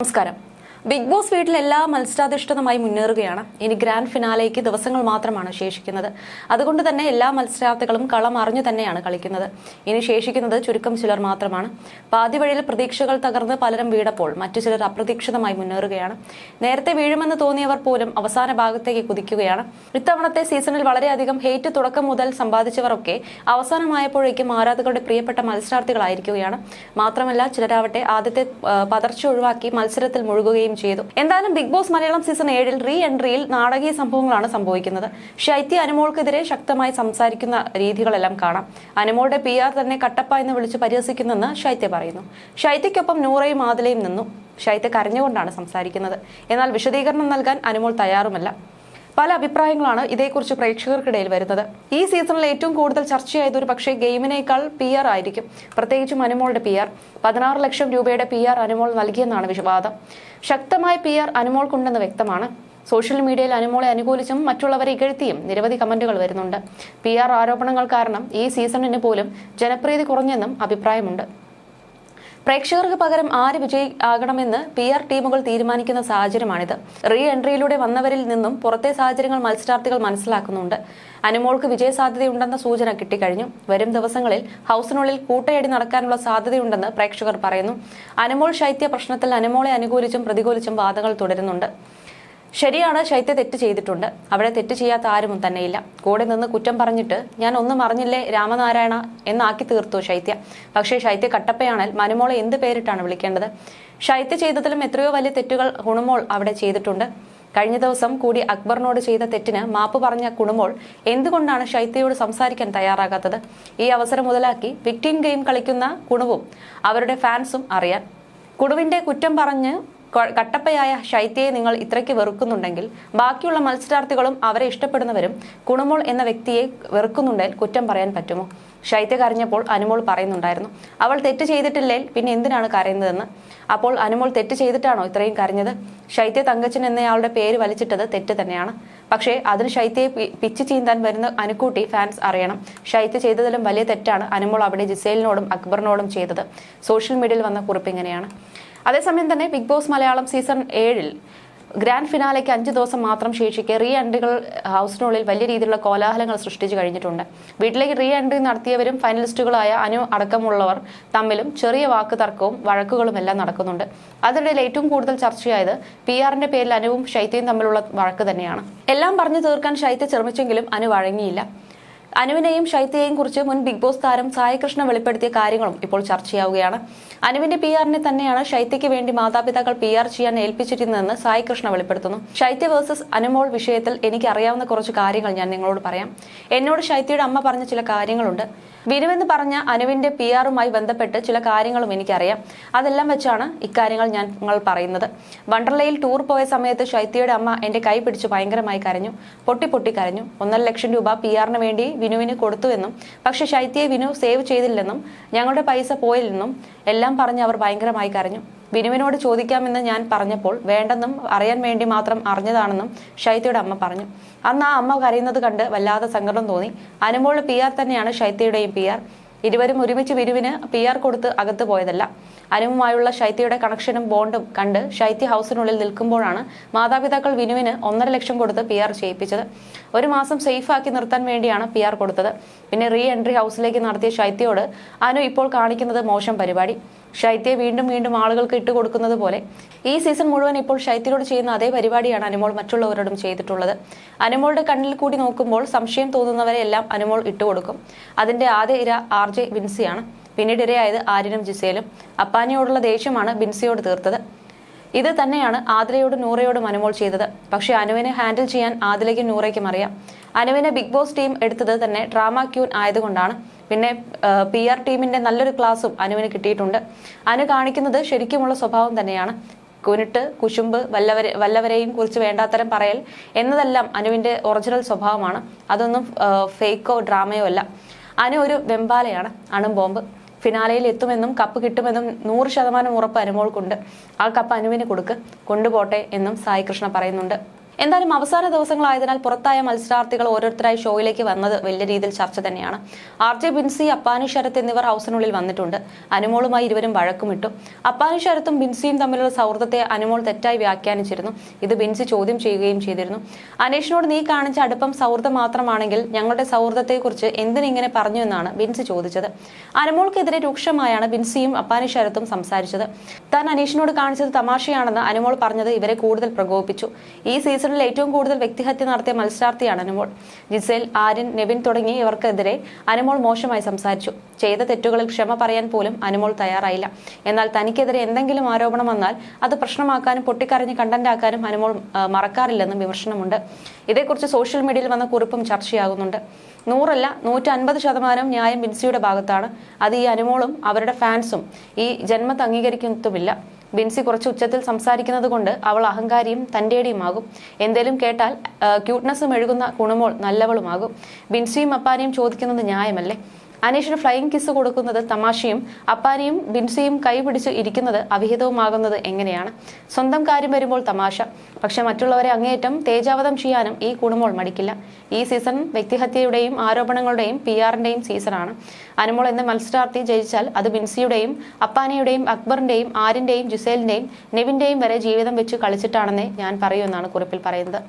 നമസ്കാരം big boss വീട്ടിൽ എല്ലാ മത്സരാധിഷ്ഠിതമായി മുന്നേറുകയാണ്. ഇനി ഗ്രാൻഡ് ഫിനാലേക്ക് ദിവസങ്ങൾ മാത്രമാണ് ശേഷിക്കുന്നത്. അതുകൊണ്ട് തന്നെ എല്ലാ മത്സരാർത്ഥികളും കളം അറിഞ്ഞു തന്നെയാണ് കളിക്കുന്നത്. ഇനി ശേഷിക്കുന്നത് ചുരുക്കം ചിലർ മാത്രമാണ്. പാതിവഴിയിൽ പ്രതീക്ഷകൾ തകർന്ന് പലരും വീടപ്പോൾ മറ്റു ചിലർ അപ്രതീക്ഷിതമായി മുന്നേറുകയാണ്. നേരത്തെ വീഴുമെന്ന് തോന്നിയവർ പോലും അവസാന ഭാഗത്തേക്ക് കുതിക്കുകയാണ്. ഇത്തവണത്തെ സീസണിൽ വളരെയധികം ഹേറ്റ് തുടക്കം മുതൽ സമ്പാദിച്ചവരൊക്കെ അവസാനമായപ്പോഴേക്കും ആരാധകരുടെ പ്രിയപ്പെട്ട മത്സരാർത്ഥികളായിരിക്കുകയാണ്. മാത്രമല്ല ചിലരാവട്ടെ ആദ്യത്തെ പതർച്ച ഒഴിവാക്കി മത്സരത്തിൽ മുഴുകുകയും ചെയ്തു. എന്തായാലും ബിഗ് ബോസ് മലയാളം സീസൺ ഏഴിൽ റീ എൻട്രിയിൽ നാടകീയ സംഭവങ്ങളാണ് സംഭവിക്കുന്നത്. ശൈത്യ അനുമോൾക്കെതിരെ ശക്തമായി സംസാരിക്കുന്ന രീതികളെല്ലാം കാണാം. അനുമോളുടെ പി ആർ തന്നെ കട്ടപ്പ എന്ന് വിളിച്ച് പരിഹസിക്കുന്നെന്ന് ശൈത്യ പറയുന്നു. ശൈത്യക്കൊപ്പം നൂറയും ആദിലയും നിന്നു. ശൈത്യ കരഞ്ഞുകൊണ്ടാണ് സംസാരിക്കുന്നത്. എന്നാൽ വിശദീകരണം നൽകാൻ അനുമോൾ തയ്യാറുമല്ല. പല അഭിപ്രായങ്ങളാണ് ഇതേക്കുറിച്ച് പ്രേക്ഷകർക്കിടയിൽ വരുന്നത്. ഈ സീസണിൽ ഏറ്റവും കൂടുതൽ ചർച്ചയായത് ഒരു പക്ഷേ ഗെയിമിനേക്കാൾ പി ആർ ആയിരിക്കും. പ്രത്യേകിച്ചും അനുമോളുടെ പി ആർ പതിനാറ് ലക്ഷം രൂപയുടെ പി ആർ അനുമോൾ നൽകിയെന്നാണ് വിവാദം ശക്തമായ പി ആർ അനുമോൾക്കുണ്ടെന്ന് വ്യക്തമാണ്. സോഷ്യൽ മീഡിയയിൽ അനുമോളെ അനുകൂലിച്ചും മറ്റുള്ളവരെ ഇകഴ്ത്തിയും നിരവധി കമന്റുകൾ വരുന്നുണ്ട്. പി ആർ ആരോപണങ്ങൾ കാരണം ഈ സീസണിന് പോലും ജനപ്രീതി കുറഞ്ഞെന്നും അഭിപ്രായമുണ്ട്. പ്രേക്ഷകർക്ക് പകരം ആര് വിജയി ആകണമെന്ന് പി ആർ ടീമുകൾ തീരുമാനിക്കുന്ന സാഹചര്യമാണിത്. റീ എൻട്രിയിലൂടെ വന്നവരിൽ നിന്നും പുറത്തെ സാഹചര്യങ്ങൾ മത്സരാർത്ഥികൾ മനസ്സിലാക്കുന്നുണ്ട്. അനുമോൾക്ക് വിജയ സാധ്യതയുണ്ടെന്ന സൂചന കിട്ടിക്കഴിഞ്ഞു. വരും ദിവസങ്ങളിൽ ഹൗസിനുള്ളിൽ കൂട്ടയടി നടക്കാനുള്ള സാധ്യതയുണ്ടെന്ന് പ്രേക്ഷകർ പറയുന്നു. അനുമോൾ ശൈത്യ പ്രശ്നത്തിൽ അനുമോളെ അനുകൂലിച്ചും പ്രതികൂലിച്ചും വാദങ്ങൾ തുടരുന്നുണ്ട്. ശരിയാണ് ശൈത്യ തെറ്റ് ചെയ്തിട്ടുണ്ട്. അവിടെ തെറ്റ് ചെയ്യാത്ത ആരും തന്നെയില്ല. കൂടെ നിന്ന് കുറ്റം പറഞ്ഞിട്ട് ഞാൻ ഒന്നും അറിഞ്ഞില്ലേ രാമനാരായണ എന്നാക്കി തീർത്തു ശൈത്യ. പക്ഷേ ശൈത്യ കട്ടപ്പയാണേൽ മനുമോളെ എന്ത് പേരിട്ടാണ് വിളിക്കേണ്ടത്? ശൈത്യ ചെയ്തതിലും എത്രയോ വലിയ തെറ്റുകൾ ഹുണുമോൾ അവിടെ ചെയ്തിട്ടുണ്ട്. കഴിഞ്ഞ ദിവസം കൂടി അക്ബറിനോട് ചെയ്ത തെറ്റിന് മാപ്പ് പറഞ്ഞ കുണുമോൾ എന്തുകൊണ്ടാണ് ശൈത്യയോട് സംസാരിക്കാൻ തയ്യാറാകാത്തത്? ഈ അവസരം മുതലാക്കി വിക്ടിം ഗെയിം കളിക്കുന്ന കുണുവും അവരുടെ ഫാൻസും അറിയാൻ. കുണുവിന്റെ കുറ്റം പറഞ്ഞ് കട്ടപ്പയായ ശൈത്യയെ നിങ്ങൾ ഇത്രയ്ക്ക് വെറുക്കുന്നുണ്ടെങ്കിൽ ബാക്കിയുള്ള മത്സരാർത്ഥികളും അവരെ ഇഷ്ടപ്പെടുന്നവരും കുണുമോൾ എന്ന വ്യക്തിയെ വെറുക്കുന്നുണ്ടെങ്കിൽ കുറ്റം പറയാൻ പറ്റുമോ? ശൈത്യ കരഞ്ഞപ്പോൾ അനുമോൾ പറയുന്നുണ്ടായിരുന്നു. അവൾ തെറ്റ് ചെയ്തിട്ടില്ലേ പിന്നെ എന്തിനാണ് കരയുന്നതെന്ന്? അപ്പോൾ അനുമോൾ തെറ്റ് ചെയ്തിട്ടാണോ ഇത്രയും കരഞ്ഞത്? ശൈത്യ തങ്കച്ചൻ എന്നയാളുടെ പേര് വലിച്ചിട്ടത് തെറ്റ് തന്നെയാണ്. പക്ഷേ അതിന് ശൈത്യയെ പിച്ച് ചീന്താൻ വരുന്ന അനുക്കൂട്ടി ഫാൻസ് അറിയണം. ശൈത്യ ചെയ്തതിലും വലിയ തെറ്റാണ് അനുമോൾ അവിടെ ജിസേലിനോടും അക്ബറിനോടും ചെയ്തത്. സോഷ്യൽ മീഡിയയിൽ വന്ന കുറിപ്പ് ഇങ്ങനെയാണ്. അതേസമയം തന്നെ ബിഗ് ബോസ് മലയാളം സീസൺ ഏഴിൽ ഗ്രാൻഡ് ഫിനാലയ്ക്ക് അഞ്ച് ദിവസം മാത്രം ശേഷിക്കെ റീ എൻട്രികൾ ഹൗസിനുള്ളിൽ വലിയ രീതിയിലുള്ള കോലാഹലങ്ങൾ സൃഷ്ടിച്ചു കഴിഞ്ഞിട്ടുണ്ട്. വീട്ടിലേക്ക് റീ എൻട്രി നടത്തിയവരും ഫൈനലിസ്റ്റുകളായ അനു അടക്കമുള്ളവർ തമ്മിലും ചെറിയ വാക്ക് തർക്കവും വഴക്കുകളും എല്ലാം നടക്കുന്നുണ്ട്. അതിനിടയിൽ ഏറ്റവും കൂടുതൽ ചർച്ചയായത് പി ആറിന്റെ പേരിൽ അനുവും ശൈത്യയും തമ്മിലുള്ള വഴക്ക് തന്നെയാണ്. എല്ലാം പറഞ്ഞു തീർക്കാൻ ശൈത്യ ശ്രമിച്ചെങ്കിലും അനു വഴങ്ങിയില്ല. അനുവിനെയും ശൈത്യയെയും കുറിച്ച് മുൻ ബിഗ് ബോസ് താരം സായികൃഷ്ണ വെളിപ്പെടുത്തിയ കാര്യങ്ങളും ഇപ്പോൾ ചർച്ചയാവുകയാണ്. അനുവിന്റെ പി ആറിനെ തന്നെയാണ് ശൈത്യയ്ക്ക് വേണ്ടി മാതാപിതാക്കൾ പി ആർ ചെയ്യാൻ ഏൽപ്പിച്ചിരുന്നതെന്ന് സായികൃഷ്ണ വെളിപ്പെടുത്തുന്നു. ശൈത്യ വേഴ്സസ് അനുമോൾ വിഷയത്തിൽ എനിക്ക് അറിയാവുന്ന കുറച്ച് കാര്യങ്ങൾ ഞാൻ നിങ്ങളോട് പറയാം. എന്നോട് ശൈത്യയുടെ അമ്മ പറഞ്ഞ ചില കാര്യങ്ങളുണ്ട്. വിനുവെന്ന് പറഞ്ഞ അനുവിന്റെ പി ആറുമായി ബന്ധപ്പെട്ട് ചില കാര്യങ്ങളും എനിക്കറിയാം. അതെല്ലാം വെച്ചാണ് ഇക്കാര്യങ്ങൾ ഞാൻ നിങ്ങൾ പറയുന്നത്. വണ്ടർലയിൽ ടൂർ പോയ സമയത്ത് ശൈത്യയുടെ അമ്മ എന്റെ കൈ പിടിച്ച് ഭയങ്കരമായി കരഞ്ഞു. പൊട്ടി പൊട്ടി കരഞ്ഞു. ഒന്നര ലക്ഷം രൂപ പി ആറിന് വേണ്ടി വിനുവിന് കൊടുത്തുവെന്നും പക്ഷെ ശൈത്യയെ വിനു സേവ് ചെയ്തില്ലെന്നും ഞങ്ങളുടെ പൈസ പോയില്ലെന്നും എല്ലാം പറഞ്ഞ് അവർ ഭയങ്കരമായി കരഞ്ഞു. വിനുവിനോട് ചോദിക്കാമെന്ന് ഞാൻ പറഞ്ഞപ്പോൾ വേണ്ടെന്നും അറിയാൻ വേണ്ടി മാത്രം അറിഞ്ഞതാണെന്നും ഷൈത്യയുടെ അമ്മ പറഞ്ഞു. അന്ന് ആ അമ്മ കരയുന്നത് കണ്ട് വല്ലാതെ സങ്കടം തോന്നി. അനുമോൾ പി ആർ തന്നെയാണ് ഷൈത്യയുടെയും പി ആർ. ഇരുവരും ഒരുമിച്ച് വിരുവിന് പി ആർ കൊടുത്ത് അകത്ത് പോയതല്ല. അനുവുമായുള്ള ശൈത്യയുടെ കണക്ഷനും ബോണ്ടും കണ്ട് ശൈത്യ ഹൗസിനുള്ളിൽ നിൽക്കുമ്പോഴാണ് മാതാപിതാക്കൾ വിനുവിന് ഒന്നര ലക്ഷം കൊടുത്ത് പി ആർ ചെയ്യിപ്പിച്ചത്. ഒരു മാസം സേഫാക്കി നിർത്താൻ വേണ്ടിയാണ് പി ആർ കൊടുത്തത്. പിന്നെ റീ എൻട്രി ഹൗസിലേക്ക് നടത്തിയ ശൈത്യയോട് അനു ഇപ്പോൾ കാണിക്കുന്നത് മോശം പരിപാടി. ശൈത്യയെ വീണ്ടും വീണ്ടും ആളുകൾക്ക് ഇട്ട് കൊടുക്കുന്നത് പോലെ ഈ സീസൺ മുഴുവൻ ഇപ്പോൾ ശൈത്യയോട് ചെയ്യുന്ന അതേ പരിപാടിയാണ് അനുമോൾ മറ്റുള്ളവരോടും ചെയ്തിട്ടുള്ളത്. അനുമോളുടെ കണ്ണിൽ കൂടി നോക്കുമ്പോൾ സംശയം തോന്നുന്നവരെ എല്ലാം അനുമോൾ ഇട്ടുകൊടുക്കും അതിന്റെ ആദ്യ ഇര ആർ ജെ ബിൻസിയാണ് പിന്നീട് ഇരയായത് ആര്യനും ജിസേലും. അപ്പാനിയോടുള്ള ദേഷ്യമാണ് ബിൻസിയോട് തീർത്തത്. ഇത് തന്നെയാണ് ആതിരയോടും നൂറയോടും അനുമോൾ ചെയ്തത്. പക്ഷേ അനുവിനെ ഹാൻഡിൽ ചെയ്യാൻ ആദിലയ്ക്കും നൂറയ്ക്കും അറിയാം. അനുവിനെ ബിഗ് ബോസ് ടീം എടുത്തത് തന്നെ ഡ്രാമ ക്യൂൻ ആയതുകൊണ്ടാണ്. പിന്നെ പി ആർ ടീമിന്റെ നല്ലൊരു ക്ലാസ്സും അനുവിന് കിട്ടിയിട്ടുണ്ട്. അനു കാണിക്കുന്നത് ശരിക്കുമുള്ള സ്വഭാവം തന്നെയാണ്. കുനിട്ട് കുശുമ്പ് വല്ലവരെ വല്ലവരെയും കുറിച്ച് വേണ്ടാത്തരം പറയൽ എന്നതെല്ലാം അനുവിന്റെ ഒറിജിനൽ സ്വഭാവമാണ്. അതൊന്നും ഫേക്കോ ഡ്രാമയോ അല്ല. അനു ഒരു വെമ്പാലയാണ് അണും ബോംബ്. ഫിനാലയിൽ എത്തുമെന്നും കപ്പ് കിട്ടുമെന്നും നൂറ് ശതമാനം ഉറപ്പ് അനുമോൾക്കുണ്ട്. ആ കപ്പ് അനുവിന് കൊടുക്ക് കൊണ്ടുപോട്ടെ എന്നും സായി കൃഷ്ണ പറയുന്നുണ്ട്. എന്തായാലും അവസാന ദിവസങ്ങളായതിനാൽ പുറത്തായ മത്സരാർത്ഥികൾ ഓരോരുത്തരായി ഷോയിലേക്ക് വന്നത് വലിയ രീതിയിൽ ചർച്ച തന്നെയാണ്. ആർ ജെ ബിൻസി അപ്പാനി ശരത് എന്നിവർ ഹൗസിനുള്ളിൽ വന്നിട്ടുണ്ട്. അനുമോളുമായി ഇരുവരും വഴക്കുമിട്ടു. അപ്പാനി ശരത്തും ബിൻസിയും തമ്മിലുള്ള സൗഹൃദത്തെ അനുമോൾ തെറ്റായി വ്യാഖ്യാനിച്ചിരുന്നു. ഇത് ബിൻസി ചോദ്യം ചെയ്യുകയും ചെയ്തിരുന്നു. അനേഷിനോട് നീ കാണിച്ച അടുപ്പം സൗഹൃദം മാത്രമാണെങ്കിൽ ഞങ്ങളുടെ സൗഹൃദത്തെക്കുറിച്ച് എന്തിനിങ്ങനെ പറഞ്ഞു എന്നാണ് ബിൻസി ചോദിച്ചത്. അനുമോൾക്കെതിരെ രൂക്ഷമായാണ് ബിൻസിയും അപ്പാനി ശരത്തും സംസാരിച്ചത്. താൻ അനീഷിനോട് കാണിച്ചത് തമാശയാണെന്ന് അനുമോൾ പറഞ്ഞത് ഇവരെ കൂടുതൽ പ്രകോപിച്ചു ഈ സീസണിൽ ഏറ്റവും കൂടുതൽ വ്യക്തിഹത്യ നടത്തിയ മത്സരാർത്ഥിയാണ് അനുമോൾ. ജിസേൽ ആര്യൻ നെവിൻ തുടങ്ങി ഇവർക്കെതിരെ അനുമോൾ മോശമായി സംസാരിച്ചു. ചെയ്ത തെറ്റുകളിൽ ക്ഷമ പറയാൻ പോലും അനുമോൾ തയ്യാറായില്ല. എന്നാൽ തനിക്കെതിരെ എന്തെങ്കിലും ആരോപണം വന്നാൽ അത് പ്രശ്നമാക്കാനും പൊട്ടിക്കരഞ്ഞ് കണ്ടന്റാക്കാനും അനുമോൾ മറക്കാറില്ലെന്നും വിമർശനമുണ്ട്. ഇതേക്കുറിച്ച് സോഷ്യൽ മീഡിയയിൽ വന്ന കുറിപ്പും ചർച്ചയാകുന്നുണ്ട്. നൂറല്ല നൂറ്റി അൻപത് ശതമാനം ന്യായം ബിൻസിയുടെ ഭാഗത്താണ്. അത് ഈ അനുമോളും അവരുടെ ഫാൻസും ഈ ജന്മത്ത് അംഗീകരിക്കുന്നതുമില്ല ബിൻസി കുറച്ച് ഉച്ചത്തിൽ സംസാരിക്കുന്നത് കൊണ്ട് അവൾ അഹങ്കാരിയും തന്റെടിയുമാകും. എന്തേലും കേട്ടാൽ ക്യൂട്ട്നെസ്സും എഴുകുന്ന കുണുമോൾ നല്ലവളുമാകും. ബിൻസിയും അപ്പാനിയും ചോദിക്കുന്നത് ന്യായമല്ലേ? അനീഷിന് ഫ്ലൈയിങ് കിസ് കൊടുക്കുന്നത് തമാശയും അപ്പാനിയും ബിൻസിയും കൈപിടിച്ച് ഇരിക്കുന്നത് അവിഹിതവുമാകുന്നത് എങ്ങനെയാണ്? സ്വന്തം കാര്യം വരുമ്പോൾ തമാശ. പക്ഷെ മറ്റുള്ളവരെ അങ്ങേയറ്റം തേജാവധം ചെയ്യാനും ഈ കുടുംബോൾ മടിക്കില്ല. ഈ സീസൺ വ്യക്തിഹത്യയുടെയും ആരോപണങ്ങളുടെയും പി ആറിന്റെയും സീസണാണ്. അനുമോൾ എന്ന മത്സരാർത്ഥി ജയിച്ചാൽ അത് ബിൻസിയുടെയും അപ്പാനയുടെയും അക്ബറിന്റെയും ആരിന്റെയും ജുസേലിന്റെയും നെവിന്റെയും വരെ ജീവിതം വെച്ച് കളിച്ചിട്ടാണെന്നേ ഞാൻ പറയൂ എന്നാണ് കുറിപ്പിൽ പറയുന്നത്.